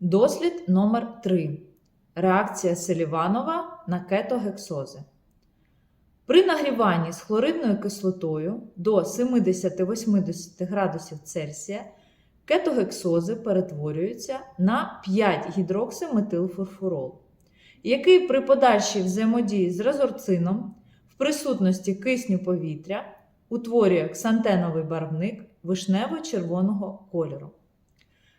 Дослід номер 3 Реакція Селіванова на кетогексози. При нагріванні з хлоридною кислотою до 70-80 градусів Цельсія кетогексози перетворюються на 5-гідроксиметилфурфурол, який при подальшій взаємодії з резорцином в присутності кисню повітря утворює ксантеновий барвник вишнево-червоного кольору.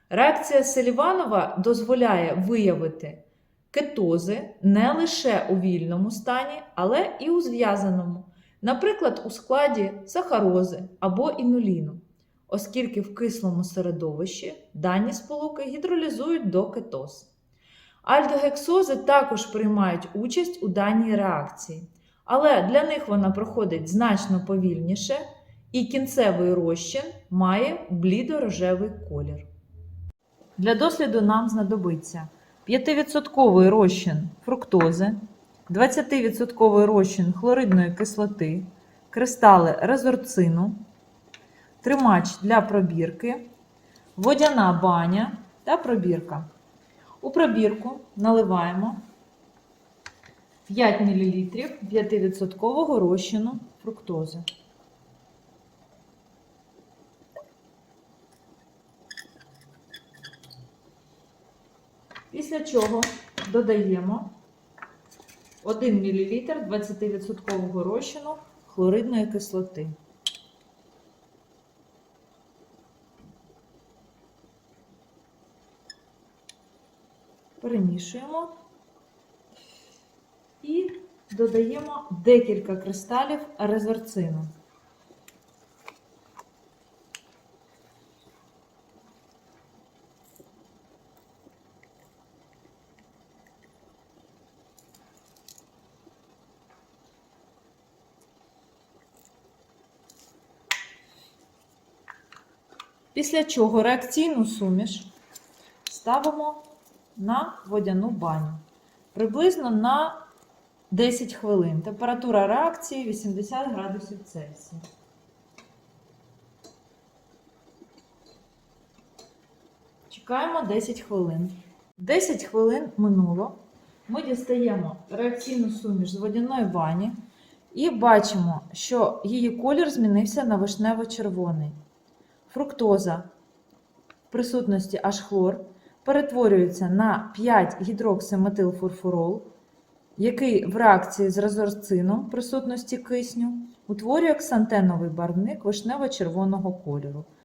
Реакція Селіванова дозволяє виявити кетози не лише у вільному стані, але і у зв'язаному, наприклад, у складі сахарози або інуліну, оскільки в кислому середовищі дані сполуки гідролізують до кетоз. Альдогексози також приймають участь у даній реакції, але для них вона проходить значно повільніше, і кінцевий розчин має блідо-рожевий колір. Для досліду нам знадобиться 5% розчин фруктози, 20% розчин хлоридної кислоти, кристали резорцину, тримач для пробірки, водяна баня та пробірка. У пробірку наливаємо 5 мл 5% розчину фруктози. Після чого додаємо 1 мл 20% розчину хлоридної кислоти. Перемішуємо і додаємо декілька кристалів резорцину. Після чого реакційну суміш ставимо на водяну баню приблизно на 10 хвилин. Температура реакції 80 градусів Цельсія. Чекаємо 10 хвилин. 10 хвилин минуло. Ми дістаємо реакційну суміш з водяної бані і бачимо, що її колір змінився на вишнево-червоний. Фруктоза в присутності H-хлор перетворюється на 5-гідроксиметилфурфурол, який в реакції з резорцином в присутності кисню утворює ксантеновий барвник вишнево-червоного кольору.